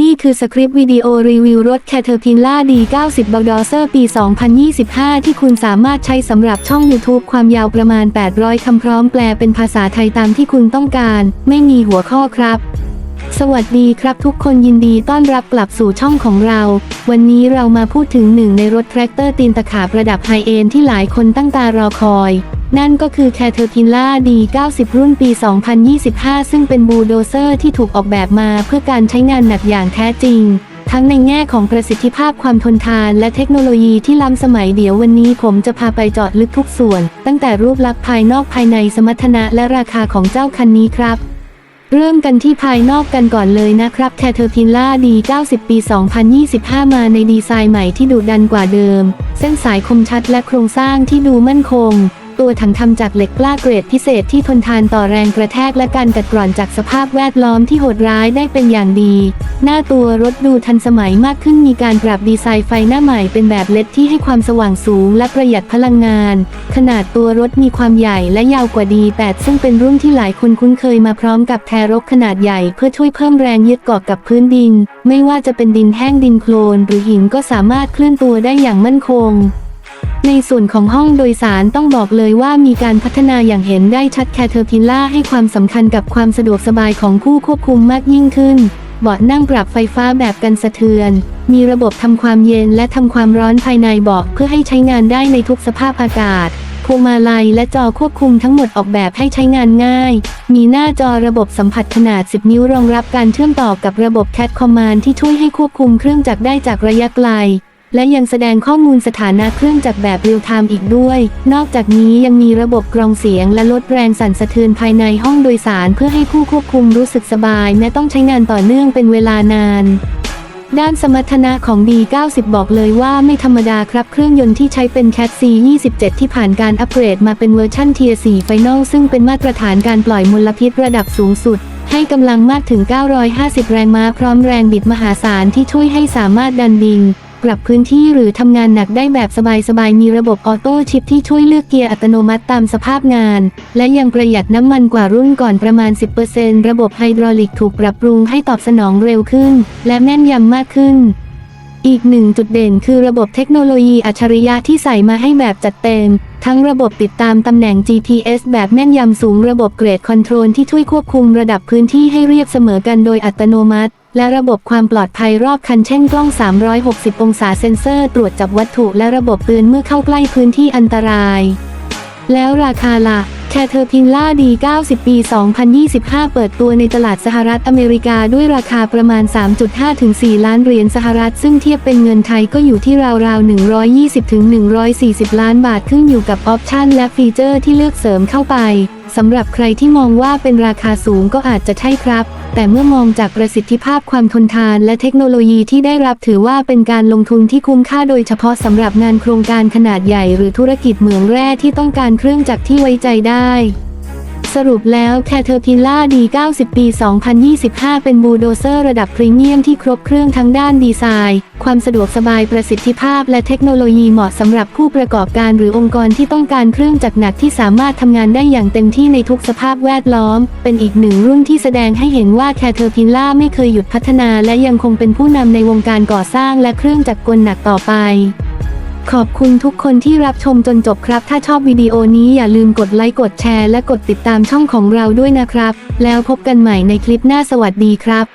นี่คือสคริปต์วิดีโอรีวิวรถ Caterpillar D90 Bulldozer ปี 2025 ที่คุณสามารถใช้สำหรับช่อง YouTube ความยาวประมาณ 800 คำพร้อมแปลเป็นภาษาไทยตามที่คุณต้องการ ไม่มีหัวข้อครับ สวัสดีครับทุกคนยินดีต้อนรับกลับสู่ช่องของเรา วันนี้เรามาพูดถึงหนึ่งในรถแทรกเตอร์ตีนตะขาบระดับไฮเอนที่หลายคนตั้งตารอคอย นั่นก็คือ Caterpillar D90 รุ่นปี 2025 ซึ่งเป็นบูโดเซอร์ที่ถูกออกแบบมาเพื่อการใช้งานหนักอย่างแท้จริง ทั้งในแง่ของประสิทธิภาพความทนทานและเทคโนโลยีที่ล้ำสมัยเดี๋ยววันนี้ผมจะพาไปเจาะลึกทุกส่วน ตั้งแต่รูปลักษณ์ภายนอกภายในสมรรถนะและราคาของเจ้าคันนี้ครับเริ่มกันที่ภายนอกกันก่อนเลยนะครับ Caterpillar D90 ปี 2025 มาในดีไซน์ใหม่ที่ดุดันกว่าเดิม เส้นสายคมชัดและโครงสร้างที่ดูมั่นคง ตัวถังทำจากเหล็กกล้าเกรดพิเศษที่ทนทานต่อแรงกระแทกและการกัดกร่อนจากสภาพแวดล้อมที่โหดร้ายได้เป็นอย่างดี หน้าตัวรถดูทันสมัยมากขึ้นมีการปรับดีไซน์ไฟหน้าใหม่เป็นแบบเลดที่ให้ความสว่างสูงและประหยัดพลังงาน ขนาดตัวรถมีความใหญ่และยาวกว่าดี8ซึ่งเป็นรุ่นที่หลายคนคุ้นเคยมาพร้อมกับแทรกขนาดใหญ่เพื่อช่วยเพิ่มแรงยึดเกาะกับพื้นดิน ไม่ว่าจะเป็นดินแห้งดินโคลนหรือหินก็สามารถเคลื่อนตัวได้อย่างมั่นคง ในส่วนของห้องโดยสารต้องบอกเลยว่ามีการพัฒนาอย่างเห็นได้ชัดแคเทอร์พิล่าให้ความสำคัญกับความสะดวกสบายของผู้ควบคุมมากยิ่งขึ้น เบาะนั่งปรับไฟฟ้าแบบกันสะเทือน มีระบบทำความเย็นและทำความร้อนภายในเบาะเพื่อให้ใช้งานได้ในทุกสภาพอากาศพวงมาลัยและจอควบคุมทั้งหมดออกแบบให้ใช้งานง่าย มีหน้าจอระบบสัมผัสขนาด 10 นิ้วรองรับการเชื่อมต่อกับระบบ Cat Command ที่ช่วยให้ควบคุมเครื่องจักรได้จากระยะไกล และยังแสดงข้อมูลสถานะเครื่องจักรแบบเรียลไทม์อีกด้วย นอกจากนี้ยังมีระบบกรองเสียงและลดแรงสั่นสะเทือนภายในห้องโดยสารเพื่อให้ผู้ควบคุมรู้สึกสบายแม้ต้องใช้งานต่อเนื่องเป็นเวลานานด้านสมรรถนะของ D90 บอกเลยว่าไม่ธรรมดาครับเครื่องยนต์ที่ใช้เป็น Cat C27 ที่ผ่านการอัปเกรดมาเป็นเวอร์ชั่น Tier 4 Final ซึ่งเป็นมาตรฐานการปล่อยมลพิษระดับสูงสุด ให้กำลังมากถึง 950 แรงม้าพร้อมแรงบิดมหาศาลที่ช่วยให้สามารถดันดิน ปรับพื้นที่หรือทำงานหนักได้แบบสบายๆ มีระบบออโต้ชิปที่ช่วยเลือกเกียร์อัตโนมัติตามสภาพงาน และยังประหยัดน้ำมันกว่ารุ่นก่อนประมาณ 10%ระบบไฮดรอลิกถูกปรับปรุงให้ตอบสนองเร็วขึ้น และแม่นยำมากขึ้น อีกหนึ่งจุดเด่นคือระบบเทคโนโลยีอัจฉริยะที่ใส่มาให้แบบจัดเต็ม ทั้งระบบติดตามตำแหน่ง GPS แบบแม่นยำสูงระบบเกรดคอนโทรลที่ช่วยควบคุมระดับพื้นที่ให้เรียบเสมอกันโดยอัตโนมัติ และระบบความปลอดภัยรอบคันเช่นกล้อง 360 องศาเซ็นเซอร์ ตรวจจับวัตถุและระบบเตือนเมื่อเข้าใกล้พื้นที่อันตราย แล้วราคาล่ะ Caterpillar D90 ปี 2025 เปิดตัวในตลาดสหรัฐอเมริกาด้วยราคาประมาณ 3.5 ถึง 4 ล้านเหรียญสหรัฐ ซึ่งเทียบเป็นเงินไทยก็อยู่ที่ราวๆ 120 ถึง 140 ล้านบาทขึ้นอยู่กับออปชันและฟีเจอร์ที่เลือกเสริมเข้าไป สำหรับใครที่มองว่าเป็นราคาสูงก็อาจจะใช่ครับ แต่เมื่อมองจากประสิทธิภาพความทนทานและเทคโนโลยีที่ได้รับถือว่าเป็นการลงทุนที่คุ้มค่าโดยเฉพาะสำหรับงานโครงการขนาดใหญ่หรือธุรกิจเหมืองแร่ที่ต้องการเครื่องจักรที่ไว้ใจได้ สรุปแล้ว Caterpillar D90 ปี 2025 เป็นบูโดเซอร์ระดับพรีเมียมที่ครบเครื่องทั้งด้านดีไซน์ ความสะดวกสบายประสิทธิภาพและเทคโนโลยีเหมาะสำหรับผู้ประกอบการหรือองค์กรที่ต้องการเครื่องจักรหนักที่สามารถทำงานได้อย่างเต็มที่ในทุกสภาพแวดล้อม เป็นอีกหนึ่งรุ่นที่แสดงให้เห็นว่า Caterpillar ไม่เคยหยุดพัฒนาและยังคงเป็นผู้นำในวงการก่อสร้างและเครื่องจักรกลหนักต่อไป ขอบคุณทุกคนที่รับชมจนจบครับ ถ้าชอบวิดีโอนี้อย่าลืมกดไลค์กดแชร์และกดติดตามช่องของเราด้วยนะครับ แล้วพบกันใหม่ในคลิปหน้าสวัสดีครับ